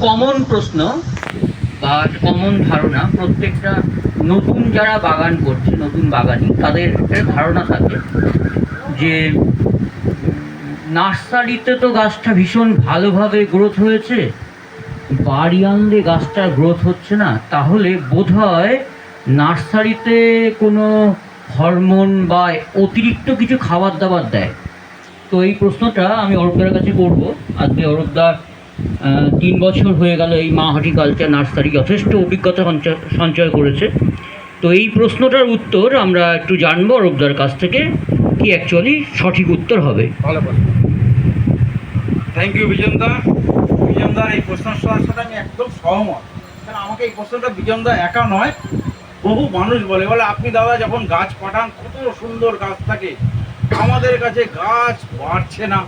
Common প্রশ্ন বা common ধারণা, প্রত্যেকটা নতুন যারা বাগান করছে, নতুন বাগানি, তাদের ধারণা থাকে যে নার্সারিতে তো গাছটা ভীষণ ভালোভাবে গ্রোথ হয়েছে বাড়ি আনলে গাছটার গ্রোথ হচ্ছে না, তাহলে বোধ হয় নার্সারিতে কোনো হরমোন বা অতিরিক্ত কিছু খাবার দাবার দেয়। তো এই প্রশ্নটা আমি অরূপদার কাছে করব। আজকে অরূপদার তিন বছর হয়ে গেল এই মা হর্টিকালচার নার্সারি যথেষ্ট অভিজ্ঞতা সঞ্চয় করেছে। তো এই প্রশ্নটার উত্তর আমরা একটু জানব অরূপদার কাছ থেকে কি অ্যাকচুয়ালি সঠিক উত্তর হবে। ভালো ভালো থ্যাংক ইউ বিজনদা বিজনদার এই প্রশ্নের সাথে আমি একদম সহমত। কারণ আমাকে এই প্রশ্নটা বিজনদা একা নয়, বহু মানুষ বলে বলে, আপনি দাদা যখন গাছ পাঠান, কত সুন্দর গাছ থাকে। আমাদের কাছে গাছ বাড়ছে না।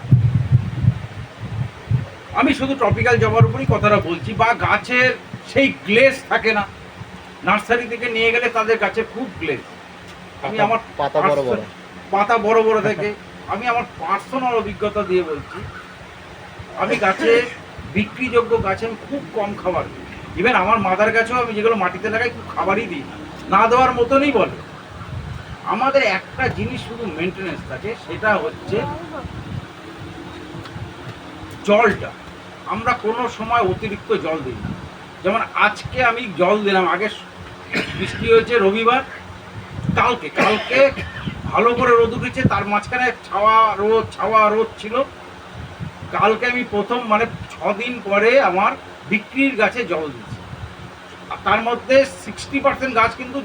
আমি শুধু ট্রপিক্যাল জবার উপরই কথাটা বলছি বা গাছের সেই গ্লেস থাকে না। নার্সারি থেকে নিয়ে গেলে তাদের গাছে খুব গ্লেস আমি আমার পাতা বড় বড়। পাতা বড় বড় থাকে আমি আমার পার্সোনাল অভিজ্ঞতা দিয়ে বলছি আমি গাছে বিক্রিযোগ্য গাছে আমি খুব কম খাবার দিই। ইভেন আমার মাদার গাছেও আমি যেগুলো মাটিতে লাগাই খুব খাবারই দিই। না না দেওয়ার মতনই বলে। আমাদের একটা জিনিস শুধু মেনটেনেন্স থাকে সেটা হচ্ছে জলটা। আমরা কোনো সময় অতিরিক্ত জল দিই না। যেমন আজকে আমি জল দিলাম, আগে বৃষ্টি হয়েছে রবিবার, কালকে কালকে ভালো করে রোদ উঠেছে, তার মাঝখানে ছাওয়া রোদ ছাওয়া রোদ ছিল। কালকে আমি প্রথম মানে ছ দিন পরে আমার বিক্রির গাছে জল দিয়েছি। তার মধ্যে সিক্সটি পার্সেন্ট গাছ কিন্তু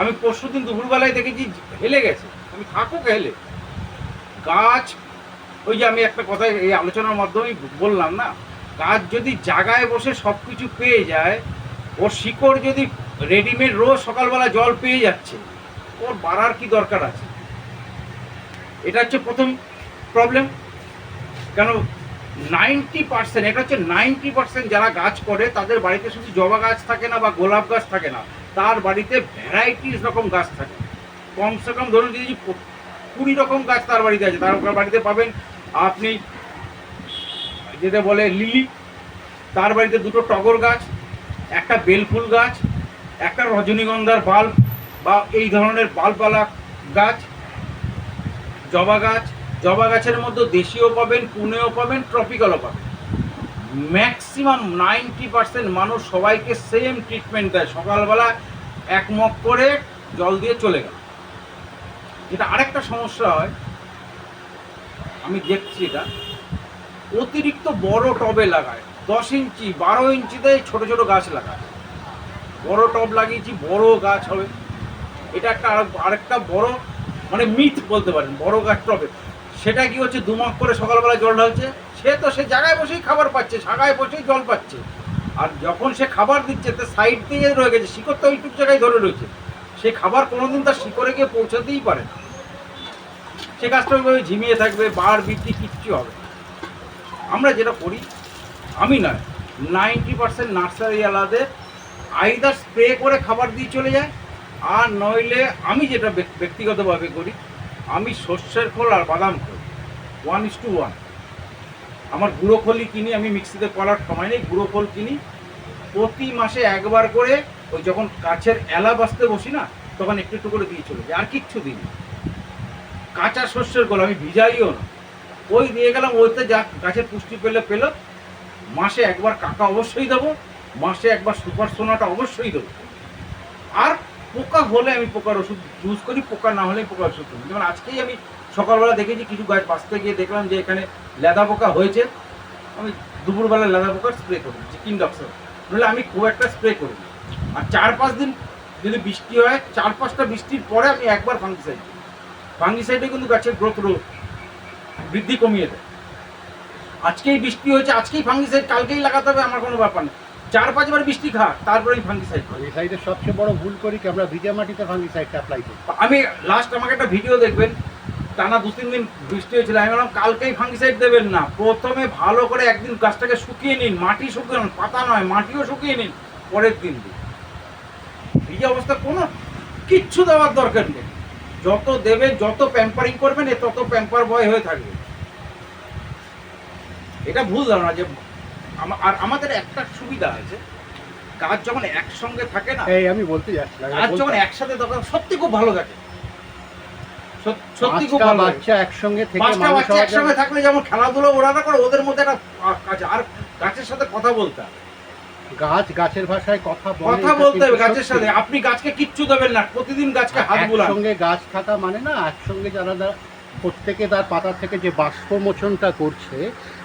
আমি পরশু দিন দুপুরবেলায় দেখেছি হেলে গেছে। আমি থাকুক হেলে। গাছ, ওই যে আমি একটা কথা এই আলোচনার মাধ্যমেই বললাম না? গাছ যদি জায়গায় বসে সব কিছু পেয়ে যায়, ওর শিকড় যদি রেডিমেড রোজ সকালবেলা জল পেয়ে যাচ্ছে, ওর বাড়ার কি দরকার আছে? এটা হচ্ছে প্রথম প্রবলেম কেন? নাইনটি পার্সেন্ট এটা হচ্ছে নাইনটি পার্সেন্ট যারা গাছ করে, তাদের বাড়িতে শুধু জবা গাছ থাকে না বা গোলাপ গাছ থাকে না, তার বাড়িতে ভ্যারাইটিস রকম গাছ থাকে। কমসে কম ধরুন যদি কুড়ি রকম গাছ তার বাড়িতে আছে, তার বাড়িতে পাবেন আপনি যেটা বলে লিলি, তার বাড়িতে দুটো টগর গাছ, একটা বেলফুল গাছ, একটা রজনীগন্ধার বাল্ব বা এই ধরনের বাল্বওয়ালা গাছ, জবা গাছ। জবা গাছের মধ্যে দেশীয় পাবেন, পুনেও পাবেন, ট্রপিক্যালও পাবেন। ম্যাক্সিমাম নাইনটি পার্সেন্ট মানুষ সবাইকে সেম ট্রিটমেন্ট দেয়। সকালবেলা এক মগ করে জল দিয়ে চলে গেল। যেটা আরেকটা সমস্যা হয়। আমি দেখছি এটা। অতিরিক্ত বড় টবে লাগায়। দশ ইঞ্চি, বারো ইঞ্চিতে ছোট ছোট গাছ লাগায়। বড় টব লাগিয়েছি, বড় গাছ হবে। এটা একটা আর- আরেকটা বড় মানে মিথ বলতে পারেন, বড় গাছ টবে। সেটা কি হচ্ছে দুমাক করে সকালবেলা জল ঢালছে? সে তো সে জায়গায় বসেই খাবার পাচ্ছে জায়গায় বসেই জল পাচ্ছে। আর যখন সে খাবার দিচ্ছে, তো সাইড দিয়ে রয়ে গেছে, শিকড় তো ওইটুক জায়গায় ধরে রয়েছে। সে খাবার কোনোদিন তার শিকড়ে গিয়ে পৌঁছাতেই পারে না। সে গাছটা ওইভাবে ঝিমিয়ে থাকবে, বার বৃদ্ধি কিচ্ছু হবে। আমরা যেটা করি, আমি নয় নাইনটি পার্সেন্ট নার্সারিওয়ালাদের আইদার স্প্রে করে খাবার দিয়ে চলে যায়, আর নইলে আমি যেটা ব্যক- ব্যক্তিগতভাবে করি, আমি সর্ষের খোল আর বাদাম খোল ওয়ান ইস টু ওয়ান আমার গুঁড়ো খোলই কিনি, আমি মিক্সিতে করার সময় নেই, গুঁড়ো খোল কিনি, প্রতি মাসে একবার করে ওই যখন গাছের এলা বাঁচতে বসি না, তখন একটু একটু করে দিয়ে চলে যায়, আর কিচ্ছু দিই। কাঁচা শস্যের খোল, আমি ভিজাইও না ওই দিয়ে গেলাম, ওইতে যা গাছের পুষ্টি পেলে পেল। মাসে একবার কাকা অবশ্যই দেবো, মাসে একবার সুপার সোনাটা অবশ্যই দেবো। আর পোকা হলে আমি পোকার ওষুধ ইউজ করি, পোকা না হলে পোকার ওষুধ করি যেমন আজকেই আমি সকালবেলা দেখেছি, কিছু গাছ বাঁচতে গিয়ে দেখলাম যে এখানে লেদা পোকা হয়েছে। আমি দুপুরবেলা লেদা পোকার স্প্রে করি যে কিনডক্সর নইলে আমি খুব একটা স্প্রে করি আর চার পাঁচ দিন যদি বৃষ্টি হয়, চার পাঁচটা বৃষ্টির পরে আমি একবার ফাঙ্গিসাইড দিই। ফাঙ্গিসাইডে কিন্তু গাছের গ্রোথ বৃদ্ধি কমিয়ে দেয়। আজকেই বৃষ্টি হয়েছে আজকেই ফাঙ্গিসাইড কালকেই লাগাতে হবে আমার কোনো ব্যাপার নেই চার পাঁচবার বৃষ্টি খা তারপরে আমি ফাঙ্গিসাইড সাইডে সবচেয়ে বড় ভুল করি কি আমরা ভিজা মাটিতে ফাঙ্গিসাইডটা অ্যাপ্লাই করি। আমি লাস্ট আমাকে একটা ভিডিও দেখবেন টানা দু তিন দিন বৃষ্টি হয়েছিল আমি বললাম কালকেই ফাঙ্গিসাইড দেবেন না প্রথমে ভালো করে একদিন গাছটাকে শুকিয়ে নিন মাটি শুকিয়ে নিন পাতা নয় মাটিও শুকিয়ে নিন পরের দিন দিন। ভিজে অবস্থা কোনো কিচ্ছু দেওয়ার দরকার নেই। যত দেবেন যত প্যাম্পারিং করবেন এ তত প্যাম্পার বয় হয়ে থাকবে এটা ভুল ধারণা যে আর আমাদের একটা সুবিধা আছে গাছ যখন একসঙ্গে থাকে না এই আমি বলতে যাচ্ছিলাম গাছ যখন একসাথে দরকার সত্যি খুব ভালো থাকে সত্যি খুব ভালো। বাচ্চা একসঙ্গে থেকে পাঁচটা বাচ্চা একসঙ্গে থাকলে যেমন খেলাধুলো ওরা না করে ওদের মধ্যে একটা কাজ আর গাছের সাথে কথা বলতে হবে। গাছ গাছের ভাষায় কথা বলে কথা বলতে হবে গাছের সাথে। আপনি গাছকে কিচ্ছু দেবেন না প্রতিদিন গাছকে হাত বুলান। একসঙ্গে গাছ থাকা মানে না একসঙ্গে যারা যারা প্রত্যেকে তার পাতা থেকে যে বাষ্পমোচনটা করছে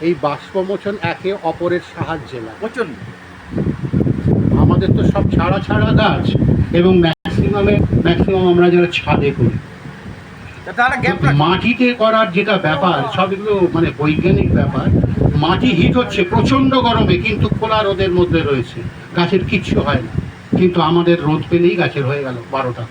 এই বাষ্পমোচন একে অপরের সাহায্যে না প্রচণ্ড। আমাদের তো সব ছাড়া ছাড়া গাছ এবং ম্যাক্সিমামে ম্যাক্সিমাম আমরা যারা ছাদে করি। মাটিতে করার যেটা ব্যাপার সব এগুলো মানে বৈজ্ঞানিক ব্যাপার মাটি হিট হচ্ছে প্রচণ্ড গরমে কিন্তু খোলা রোদের মধ্যে রয়েছে। গাছের কিচ্ছু হয় না। কিন্তু আমাদের রোদ পেলেই গাছের হয়ে গেল বারোটা।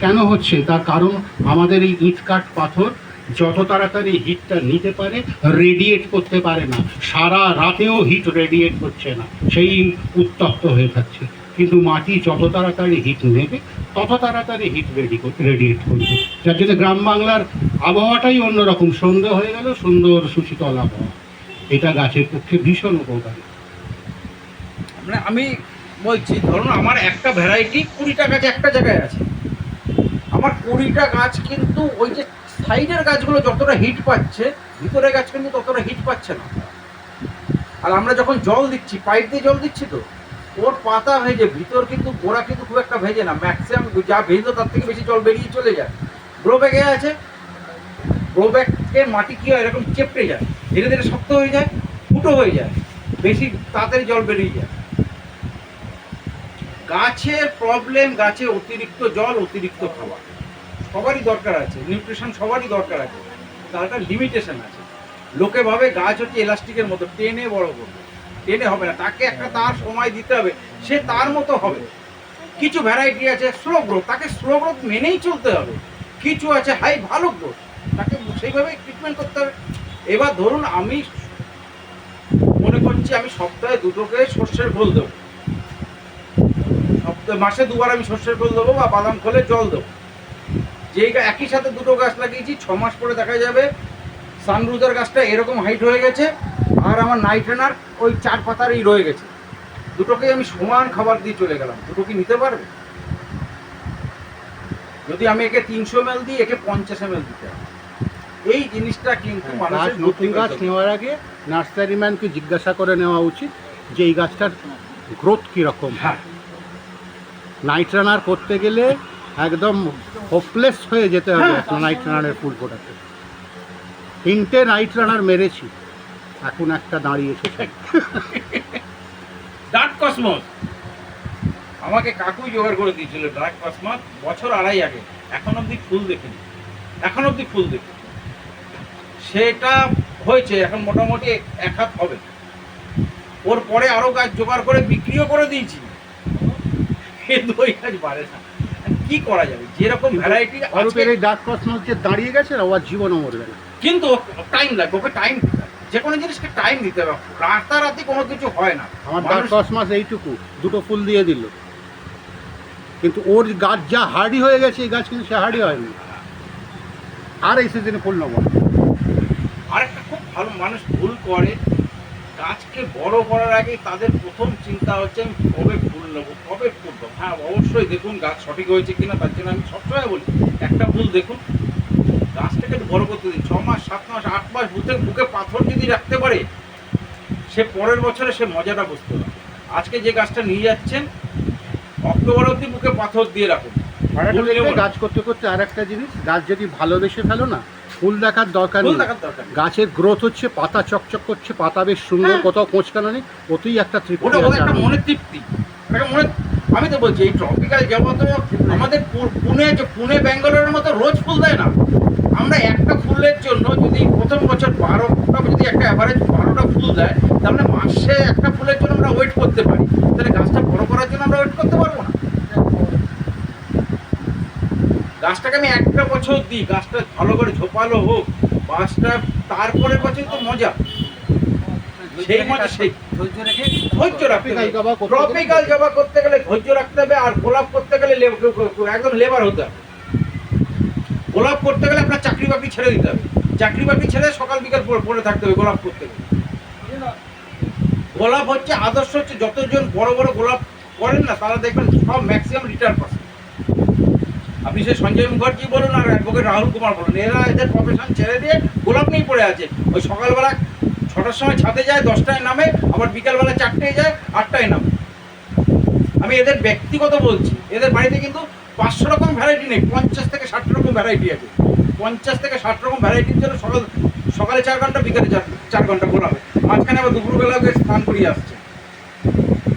কেন হচ্ছে? তার কারণ আমাদের এই ইট কাঠ পাথর যত তাড়াতাড়ি হিটটা নিতে পারে রেডিয়েট করতে পারে না। সারা রাতেও হিট রেডিয়েট করছে না। সেই উত্তপ্ত হয়ে থাকছে। কিন্তু মাটি যত তাড়াতাড়ি হিট নেবে, তত তাড়াতাড়ি হিট রেডি রেডিয়েট করবে। যার জন্য গ্রাম বাংলার আবহাওয়াটাই অন্যরকম। সন্ধ্যে হয়ে গেল, সুন্দর সুশীতল আবহাওয়া। এটা গাছের পক্ষে ভীষণ উপকারী। মানে আমি বলছি, ধরুন আমার একটা ভ্যারাইটি কুড়িটা গাছ একটা জায়গায় আছে। আমার কুড়িটা গাছ কিন্তু ওই যে সাইডের গাছগুলো যতটা হিট পাচ্ছে ভিতরের গাছ কিন্তু ততটা হিট পাচ্ছে না। আর আমরা যখন জল দিচ্ছি পাইপ দিয়ে জল দিচ্ছি তো? ওর পাতা ভেজে, ভিতর কিন্তু, গোড়া কিন্তু খুব একটা ভেজে না। ম্যাক্সিমাম যা ভেজে তার থেকে বেশি জল বেরিয়ে চলে যায়। গ্রো ব্যাগে আছে। গ্রো ব্যাগের মাটি কি হয়? এরকম চেপটে যায়। ধীরে ধীরে শক্ত হয়ে যায়, ফুটো হয়ে যায়। বেশি তাড়াতাড়ি জল বেরিয়ে যায়। গাছের প্রবলেম গাছে অতিরিক্ত জল, অতিরিক্ত খাবার সবারই দরকার আছে। নিউট্রিশন সবারই দরকার আছে। তার একটা লিমিটেশন আছে। লোকে ভাবে গাছ হচ্ছে এলাস্টিকের মতো। টেনে বড় করবে। টেনে হবে না। তাকে একটা তার সময় দিতে হবে। সে তার মতো হবে। কিছু ভ্যারাইটি আছে স্লো গ্রোথ তাকে স্লো গ্রোথ মেনেই চলতে হবে। কিছু আছে হাই ভালো গ্রোথ তাকে সেইভাবে ট্রিটমেন্ট করতে হবে। এবার ধরুন আমি মনে করছি আমি সপ্তাহে দুটোকে সর্ষের খোল দেবো। সপ্তাহে, মাসে দুবার আমি সর্ষের খোল দেবো বা বাদাম খোলে জল দেবো। যেই একই সাথে দুটো গাছ লাগিয়েছি, ছ মাস পরে দেখা যাবে সানরুজার গাছটা এরকম হাইট হয়ে গেছে। আর আমার নাইট্রেনার ওই চার পাতারই রয়ে গেছে। দুটোকে আমি সমান খাবার দিয়ে চলে গেলাম। দুটো কি নিতে পারবে? যদি আমি একে তিনশো এম দিই একে পঞ্চাশ এম দিতে হবে এই জিনিসটা কিন্তু গাছ মানুষের নতুন গাছ নেওয়ার আগে নার্সারি ম্যানকে জিজ্ঞাসা করে নেওয়া উচিত যে এই গাছটার গ্রোথ কীরকম। হ্যাঁ। নাইট রানার করতে গেলে একদম হোপলেস হয়ে যেতে হবে নাইট রানারের ফুল ফোটাতে। তিনটে নাইট রানার মেরেছি। এখন একটা দাঁড়িয়েছে ডার্ক কসমস। আমাকে কাকুই জোগাড় করে দিয়েছিল ডার্ক কসমস বছর আড়াই আগে। এখন অবধি ফুল দেখিনি। এখন অবধি ফুল দেখি সেটা হয়েছে এখন মোটামুটি এক হাত হবে। ওর পরে আরও গাছ জোগাড় করে বিক্রিও করে দিয়েছি। কিন্তু ওই গাছ বাড়ে না। কি করা যাবে? যেরকম ভ্যারাইটি অরূপের এই ডার্ক কসমস যে দাঁড়িয়ে গেছে না ও আর জীবনও মরবে না। কিন্তু টাইম লাগবে ওকে টাইম যে কোনো জিনিসকে টাইম দিতে হবে। রাতারাতি কোনো কিছু হয় না। আমার ডার্ক মানুষ- কসমস এইটুকু দুটো ফুল দিয়ে দিল। কিন্তু ওর গাছ যা হার্ডি হয়ে গেছে এই গাছ কিন্তু সে হার্ডি হয়নি। আর এই সিজনে ফুল নেব। আরেকটা খুব ভালো মানুষ ভুল করে গাছকে বড় করার আগে তাদের প্রথম চিন্তা হচ্ছে আমি কবে ফুল নেব কবে ফুল হ্যাঁ অবশ্যই দেখুন গাছ সঠিক হয়েছে কিনা তার জন্য আমি সবসময় বলি একটা ফুল দেখুন বড় করতে দিন। ছ মাস সাত মাস আট মাস বুকে বুকে পাথর যদি রাখতে পারে সে পরের বছরে সে মজাটা বুঝতে পারে আজকে যে গাছটা নিয়ে যাচ্ছেন অক্টোবর অবধি বুকে পাথর দিয়ে রাখুন। গাছ করতে করতে আর একটা জিনিস গাছ যদি ভালোবেসে ফেলো না ফুল দেখার দরকার নেই। দেখার দরকার গাছের গ্রোথ হচ্ছে পাতা চকচক করছে পাতা বেশ সুন্দর হ্যাঁ। কোথাও কোঁচকানো নেই ওতেই একটা তৃপ্তি। মনের তৃপ্তি। মনে আমি তো বলছি এই ট্রপিক্যাল জগতে আমাদের পুনে যে পুনে ব্যাঙ্গালোরের মতো রোজ ফুল দেয় না। আমরা একটা ফুলের জন্য যদি প্রথম বছর বারোটা যদি একটা অ্যাভারেজ বারোটা ফুল দেয় তাহলে মাসে একটা ফুলের জন্য আমরা ওয়েট করতে পারি। তাহলে গাছটা বড় করার জন্য আমরা ওয়েট করতে পারব না। গাছটাকে আমি একটা বছর দিই গাছটা ভালো করে ঝোপালো হোক গাছটা তারপরে বছর তো মজা। সেই মজা সেই। ধৈর্য রাখতে হবে। করতে গেলে- ট্রপিক্যাল জবা করতে গেলে ধৈর্য রাখতে হবে আর গোলাপ করতে গেলে একদম লেবার হতে হবে। গোলাপ করতে গেলে আপনার চাকরি বাকরি ছেড়ে দিতে হবে। চাকরি বাকরি ছেড়ে সকাল বিকাল পড়ে- থাকতে হবে গোলাপ করতে গেলে। গোলাপ হচ্ছে আদর্শ হচ্ছে যতজন বড় বড় গোলাপ করেন না, তারা দেখবেন সব ম্যাক্সিমাম রিটার্ন পার্সেন্ট আপনি সে সঞ্জয় মুখার্জি বলুন আর অ্যাডভোকেট রাহুল কুমার বলুন, এরা এদের প্রফেশন ছেড়ে দিয়ে গোলাপ নিয়েই পড়ে আছে। ওই সকালবেলা ছটার সময় ছাদে যায়, দশটায় নামে, আবার বিকালবেলা চারটেয় যায়, আটটায় নামে। আমি এদের ব্যক্তিগত বলছি, এদের বাড়িতে কিন্তু পাঁচশো রকম ভ্যারাইটি নেই, পঞ্চাশ থেকে ষাট রকম ভ্যারাইটি আছে। পঞ্চাশ থেকে ষাট রকম ভ্যারাইটির জন্য সকাল সকালে চার ঘণ্টা, বিকালে চার ঘণ্টা হয়। মাঝখানে আবার দুপুরবেলা স্নান করিয়ে আসছে।